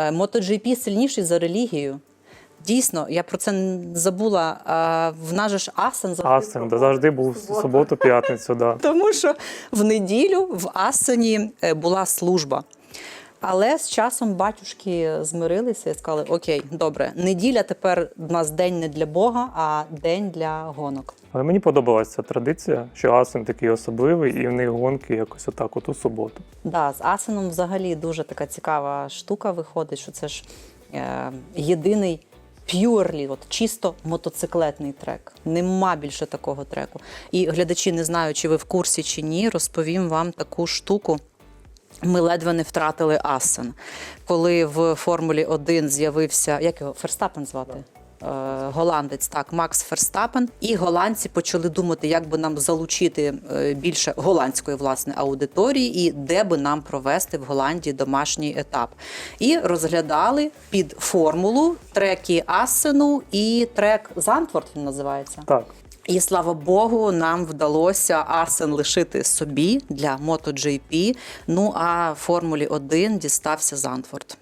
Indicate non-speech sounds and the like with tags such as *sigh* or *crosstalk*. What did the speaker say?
Е, MotoGP сильніший за релігію. Дійсно, я про це забула. А, В нас же ж Асен завжди Асен, да, завжди був суботу-п'ятницю, да. *laughs* тому що в неділю в Асені е, була служба. Але з часом батюшки змирилися і сказали: Окей, добре, неділя тепер у нас день не для Бога, а день для гонок. Але мені подобалася ця традиція, що Асен такий особливий, і в них гонки якось отак, от у суботу. Да, з Асеном взагалі дуже така цікава штука виходить, що це ж е, єдиний п'юрлі, от чисто мотоциклетний трек. Нема більше такого треку. І глядачі, не знаю, чи ви в курсі чи ні, розповім вам таку штуку. Ми ледве не втратили Асен. Коли в Формулі 1 з'явився, як його Ферстапен звати? Е, Голландець, так, Макс Ферстапен. І голландці почали думати, як би нам залучити е, більше голландської власне аудиторії і де би нам провести в Голландії домашній етап. І розглядали під формулу треки Асену і трек Зантворт він називається. Так. І слава Богу, нам вдалося Асен лишити собі для MotoGP. Ну а Формулі 1 дістався Зантворд.